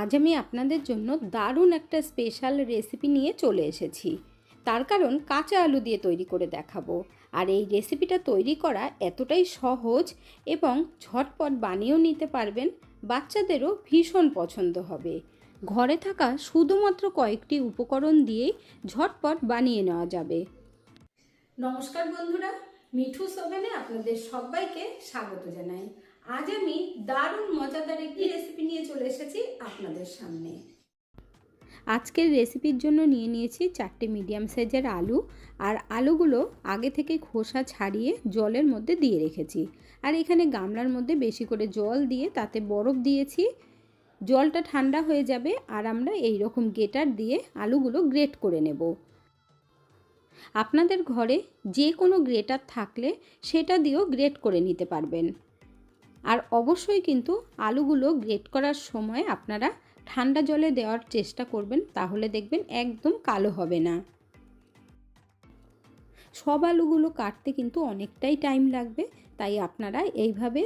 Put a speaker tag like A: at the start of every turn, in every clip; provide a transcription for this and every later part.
A: আজ আমি আপনাদের জন্য দারুণ একটা স্পেশাল রেসিপি নিয়ে চলে এসেছি। তার কারণ কাঁচা আলু দিয়ে তৈরি করে দেখাবো। আর এই রেসিপিটা তৈরি করা এতটাই সহজ এবং ঝটপট বানিয়েও নিতে পারবেন, বাচ্চাদেরও ভীষণ পছন্দ হবে। ঘরে থাকা শুধুমাত্র কয়েকটি উপকরণ দিয়েই ঝটপট বানিয়ে নেওয়া যাবে। নমস্কার বন্ধুরা, মিঠু সোভেনে আপনাদের সবাইকে স্বাগত জানাই। আজ আমি দারুণ মজাদার একটি রেসিপি নিয়ে চলে এসেছি আপনাদের সামনে। আজকের রেসিপির জন্য নিয়ে নিয়েছি চারটে মিডিয়াম সাইজের আলু, আর আলুগুলো আগে থেকে খোসা ছাড়িয়ে জলের মধ্যে দিয়ে রেখেছি। আর এখানে গামলার মধ্যে বেশি করে জল দিয়ে তাতে বরফ দিয়েছি। জলটা ঠান্ডা হয়ে যাবে, আর আমরা এই রকম গেটার দিয়ে আলুগুলো গ্রেট করে নেব। আপনাদের ঘরে যে কোনো গ্রেটার থাকলে সেটা দিয়েও গ্রেট করে নিতে পারবেন। আর অবশ্যই কিন্তু আলুগুলো গ্রেট করার সময় আপনারা ঠান্ডা জলে দেওয়ার চেষ্টা করবেন, তাহলে দেখবেন একদম কালো হবে না। সব আলুগুলো কাটতে কিন্তু অনেকটাই টাইম লাগবে, তাই আপনারা এইভাবে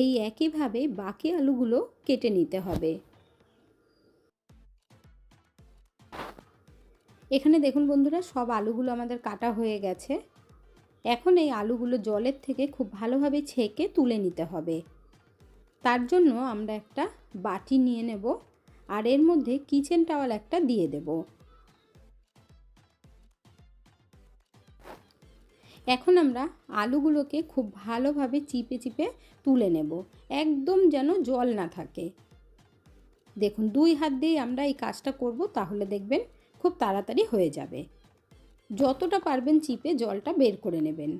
A: এই একইভাবে বাকি আলুগুলো কেটে নিতে হবে। এখানে দেখুন বন্ধুরা, সব আলুগুলো আমাদের কাটা হয়ে গেছে। এখন এই আলুগুলো জলের থেকে খুব ভালোভাবে ছেঁকে তুলে নিতে হবে। তার জন্য আমরা একটা বাটি নিয়ে নেব আর এর মধ্যে কিচেন টাওয়াল একটা দিয়ে দেব। এখন আমরা আলুগুলোকে খুব ভালোভাবে চিপে চিপে তুলে নেব, একদম যেন জল না থাকে। দেখুন, দুই হাত দিয়ে আমরা এই কাজটা করব, তাহলে দেখবেন খুব তাড়াতাড়ি হয়ে যাবে। যতটা পারবেন চিপে জলটা বের করে নেবেন।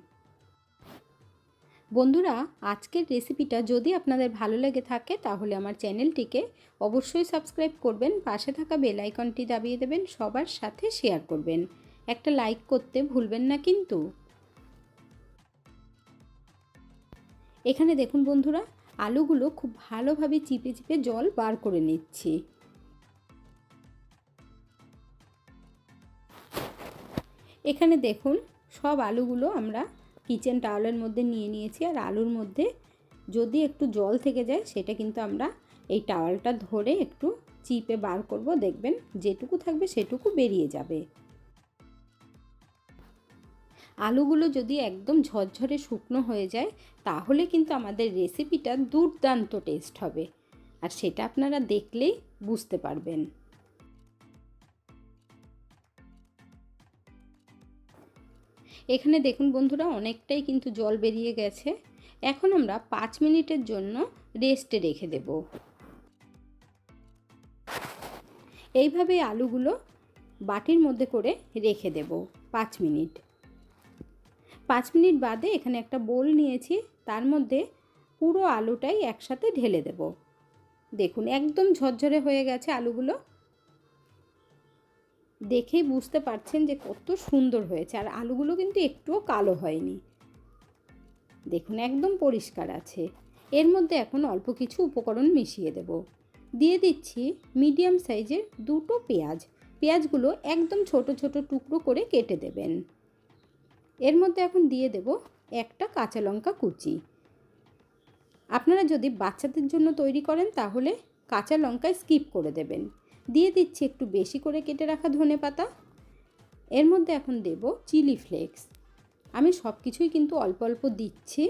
A: বন্ধুরা, আজকের রেসিপিটা যদি আপনাদের ভালো লেগে থাকে, তাহলে আমার চ্যানেলটিকে অবশ্যই সাবস্ক্রাইব করবেন, পাশে থাকা বেল আইকনটি দাবিয়ে দেবেন, সবার সাথে শেয়ার করবেন। একটা লাইক করতে ভুলবেন না কিন্তু। এখানে দেখুন বন্ধুরা, আলুগুলো খুব ভালোভাবে চিপে চিপে জল বার করে নিচ্ছি। এখানে দেখুন, সব আলুগুলো আমরা কিচেন টাওয়ালের মধ্যে নিয়ে নিয়েছি। আর আলুর মধ্যে যদি একটু জল থেকে যায়, সেটা কিন্তু আমরা এই টাওয়ালটা ধরে একটু চিপে বার করব। দেখবেন যেটুকু থাকবে, সেটুকু বেরিয়ে যাবে। আলুগুলো যদি একদম ঝরঝরে শুকনো হয়ে যায়, তাহলে কিন্তু আমাদের রেসিপিটা দুর্দান্ত টেস্ট হবে। আর সেটা আপনারা দেখলেই বুঝতে পারবেন। এখানে দেখুন বন্ধুরা, অনেকটাই কিন্তু জল বেরিয়ে গেছে। এখন আমরা পাঁচ মিনিটের জন্য রেস্টে রেখে দেব। এইভাবে আলুগুলো বাটির মধ্যে করে রেখে দেব পাঁচ মিনিট। পাঁচ মিনিট বাদে এখানে একটা বোল নিয়েছি, তার মধ্যে পুরো আলুটাই একসাথে ঢেলে দেব। দেখুন, একদম ঝরঝরে হয়ে গেছে আলুগুলো। দেখেই বুঝতে পারছেন যে কত সুন্দর হয়েছে। আর আলুগুলো কিন্তু একটুও কালো হয়নি। দেখুন, একদম পরিষ্কার আছে। এর মধ্যে এখন অল্প কিছু উপকরণ মিশিয়ে দেব। দিয়ে দিচ্ছি মিডিয়াম সাইজের দুটো পেঁয়াজ। পেঁয়াজগুলো একদম ছোট ছোট টুকরো করে কেটে দেবেন। এর মধ্যে এখন দিয়ে দেব একটা কাঁচা লঙ্কা কুচি। আপনারা যদি বাচ্চাদের জন্য তৈরি করেন, তাহলে কাঁচা লঙ্কায় স্কিপ করে দেবেন। দিয়ে দিচ্ছি একটু বেশি করে কেটে রাখা ধনে পাতা। এর মধ্যে এখন দেব চিলি ফ্লেক্স। আমি সব কিছুই কিন্তু অল্প অল্প দিচ্ছি।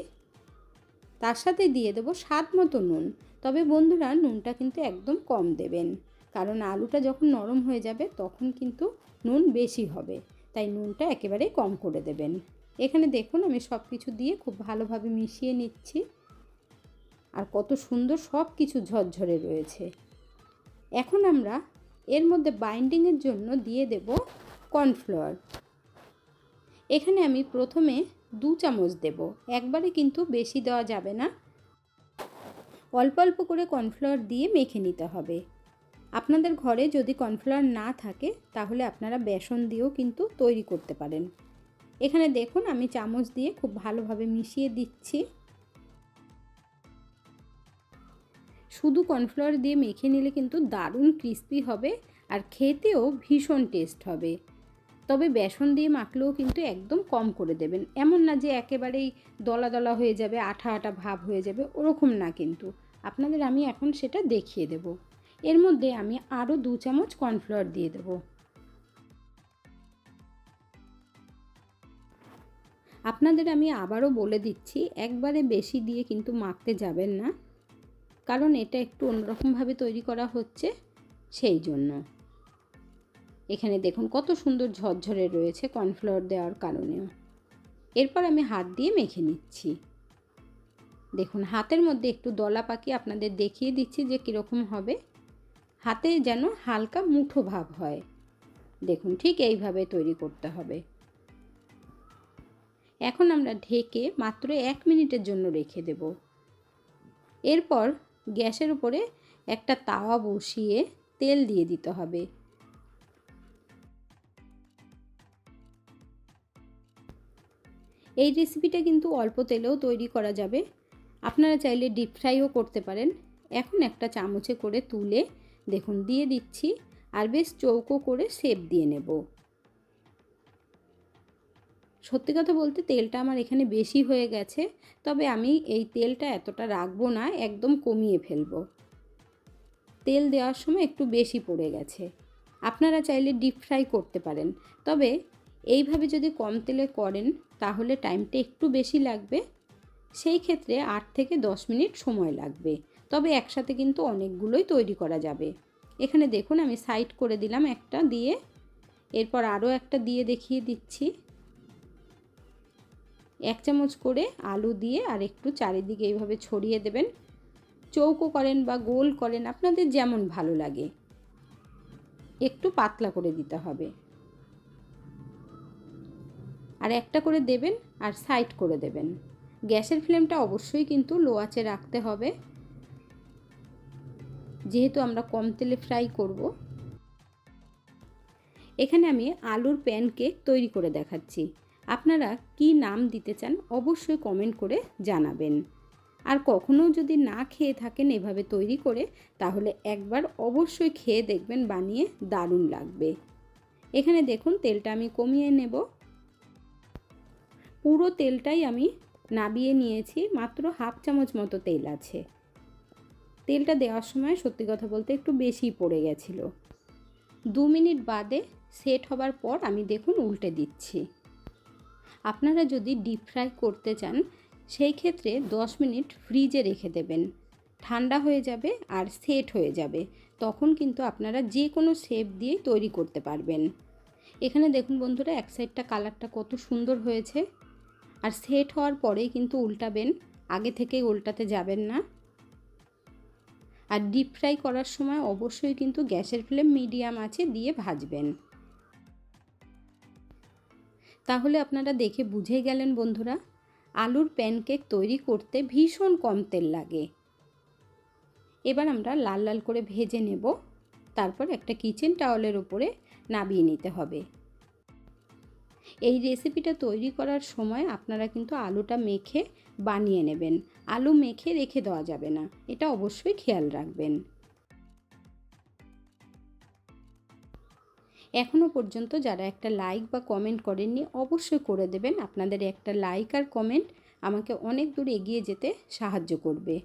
A: তার সাথে দিয়ে দেবো স্বাদ মতো নুন। তবে বন্ধুরা, নুনটা কিন্তু একদম কম দেবেন। কারণ আলুটা যখন নরম হয়ে যাবে, তখন কিন্তু নুন বেশি হবে। তাই নুনটা একেবারে কম করে দেবেন। এখানে দেখুন, আমি সব কিছু দিয়ে খুব ভালোভাবে মিশিয়ে নিচ্ছি। আর কত সুন্দর সব কিছু ঝরঝরে রয়েছে। এখন আমরা এর মধ্যে বাইন্ডিংয়ের জন্য দিয়ে দেব কর্নফ্লাওয়ার এখানে আমি প্রথমে দু চামচ দেব, একবারে কিন্তু বেশি দেওয়া যাবে না। অল্প অল্প করে কর্নফ্লাওয়ার দিয়ে মেখে নিতে হবে। আপনাদের ঘরে যদি কর্নফ্লাওয়ার না থাকে, তাহলে আপনারা বেসন দিয়েও কিন্তু তৈরি করতে পারেন। এখানে দেখুন, আমি চামচ দিয়ে খুব ভালোভাবে মিশিয়ে দিচ্ছি। শুধু কর্নফ্লাওয়ার দিয়ে মেখে নিলে কিন্তু দারুণ ক্রিস্পি হবে আর খেতেও ভীষণ টেস্ট হবে। তবে বেসন দিয়ে মাখলেও কিন্তু একদম কম করে দেবেন। এমন না যে একেবারেই দলা দলা হয়ে যাবে, আঠা আঠা ভাব হয়ে যাবে, ওরকম না কিন্তু। আপনাদের আমি এখন সেটা দেখিয়ে দেব। এর মধ্যে আমি আরও দু চামচ কর্নফ্লাওয়ার দিয়ে দেব। আপনাদের আমি আবারও বলে দিচ্ছি, একবারে বেশি দিয়ে কিন্তু মাখতে যাবেন না। কারণ এটা একটু অন্যরকমভাবে তৈরি করা হচ্ছে সেই জন্য। এখানে দেখুন কত সুন্দর ঝরঝরে রয়েছে কর্নফ্লাওয়ার দেওয়ার কারণেও। এরপর আমি হাত দিয়ে মেখে নিচ্ছি। দেখুন, হাতের মধ্যে একটু দলা পাকি আপনাদের দেখিয়ে দিচ্ছি যে কীরকম হবে। হাতে যেন হালকা মুঠো ভাব হয়। দেখুন, ঠিক এইভাবে তৈরি করতে হবে। এখন আমরা ঢেকে মাত্র এক মিনিটের জন্য রেখে দেব। এরপর গ্যাসের উপরে একটা তাওয়া বসিয়ে তেল দিয়ে দিতে হবে। এই রেসিপিটা কিন্তু অল্প তেলেও তৈরি করা যাবে। আপনারা চাইলে ডিপ ফ্রাইও করতে পারেন। এখন একটা চামচে করে তুলে দেখুন, দিয়ে দিচ্ছি আর বেশ চৌকো করে শেপ দিয়ে নেব। সত্যি কথা বলতে তেলটা আমার এখানে বেশি হয়ে গেছে, তবে আমি এই তেলটা এতটা রাখব না, একদম কমিয়ে ফেলব। তেল দেওয়ার সময় একটু বেশি পড়ে গেছে। আপনারা চাইলে ডিপ ফ্রাই করতে পারেন, তবে এইভাবে যদি কম তেলে করেন, তাহলে টাইমটা একটু বেশি লাগবে। সেই ক্ষেত্রে আট থেকে দশ মিনিট সময় লাগবে, তবে একসাথে কিন্তু অনেকগুলোই তৈরি করা যাবে। এখানে দেখুন, আমি সাইড করে দিলাম একটা দিয়ে, এরপর আরও একটা দিয়ে দেখিয়ে দিচ্ছি। এক চামচ করে আলু দিয়ে আর একটু চারিদিকে এইভাবে ছড়িয়ে দেবেন। চৌকো করেন বা গোল করেন, আপনাদের যেমন ভালো লাগে। একটু পাতলা করে দিতে হবে। আর একটা করে দেবেন আর সাইড করে দেবেন। গ্যাসের ফ্লেমটা অবশ্যই কিন্তু লো আঁচে রাখতে হবে। যেহেতু আমরা কম তেলে ফ্রাই করব। এখানে আমি আলুর প্যানকেক তৈরি করে দেখাচ্ছি। আপনারা কি নাম দিতে চান অবশ্যই কমেন্ট করে জানাবেন। আর কখনও যদি না খেয়ে থাকেন এভাবে তৈরি করে, তাহলে একবার অবশ্যই খেয়ে দেখবেন বানিয়ে দারুণ লাগবে। এখানে দেখুন, তেলটা আমি কমিয়ে নেব। পুরো তেলটাই আমি নাবিয়ে নিয়েছি, মাত্র হাফ চামচ মতো তেল আছে। তেলটা দেওয়ার সময় সত্যি কথা বলতে একটু বেশি পড়ে গেছিল। দু মিনিট বাদে সেট হবার পর আমি দেখুন উল্টে দিচ্ছি। আপনারা যদি ডিপ ফ্রাই করতে চান, সেই ক্ষেত্রে দশ মিনিট ফ্রিজে রেখে দেবেন। ঠান্ডা হয়ে যাবে আর সেট হয়ে যাবে। তখন কিন্তু আপনারা যে কোনো শেপ দিয়েই তৈরি করতে পারবেন। এখানে দেখুন বন্ধুরা, এক সাইডটা কালারটা কত সুন্দর হয়েছে। আর সেট হওয়ার পরেই কিন্তু উল্টাবেন, আগে থেকেই উল্টাতে যাবেন না। আর ডিপ ফ্রাই করার সময় অবশ্যই কিন্তু গ্যাসের ফ্লেম মিডিয়াম আছে দিয়ে ভাজবেন। তাহলে আপনারা দেখে বুঝে গেলেন বন্ধুরা, আলুর প্যানকেক তৈরি করতে ভীষণ কম তেল লাগে। এবার আমরা লাল লাল করে ভেজে নেব, তারপর একটা কিচেন টাওয়ালের উপরে নাবিয়ে নিতে হবে। এই রেসিপিটা তৈরি করার সময় আপনারা কিন্তু আলুটা মেখে বানিয়ে নেবেন। আলু মেখে রেখে দেওয়া যাবে না, এটা অবশ্যই খেয়াল রাখবেন। এখনও পর্যন্ত যারা একটা লাইক বা কমেন্ট করেননি, অবশ্যই করে দেবেন। আপনাদের একটা লাইক আর কমেন্ট আমাকে অনেক দূর এগিয়ে যেতে সাহায্য করবে।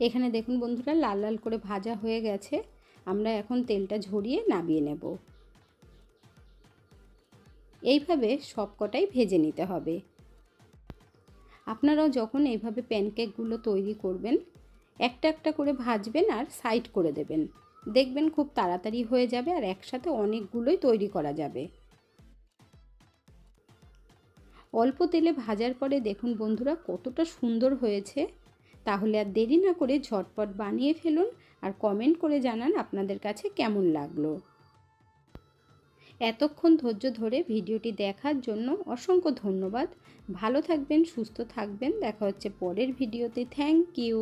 A: এখানে দেখুন বন্ধুরা, লাল লাল করে ভাজা হয়ে গেছে। আমরা এখন তেলটা ঝরিয়ে নামিয়ে নেব। এইভাবে সবকটাই ভেজে নিতে হবে। আপনারাও যখন এইভাবে প্যানকেকগুলো তৈরি করবেন একটা একটা করে ভাজবেন আর সাইড করে দেবেন। দেখবেন খুব তাড়াতাড়ি হয়ে যাবে আর একসাথে অনেকগুলোই তৈরি করা যাবে। অল্প তেলে ভাজার পরে দেখুন বন্ধুরা কতটা সুন্দর হয়েছে। তাহলে আর দেরি না করে ঝটপট বানিয়ে ফেলুন আর কমেন্ট করে জানান আপনাদের কাছে কেমন লাগল। এতক্ষণ ধৈর্য ধরে ভিডিওটি দেখার জন্য অসংখ্য ধন্যবাদ। ভালো থাকবেন, সুস্থ থাকবেন। দেখা হচ্ছে পরের ভিডিওতে। Thank you.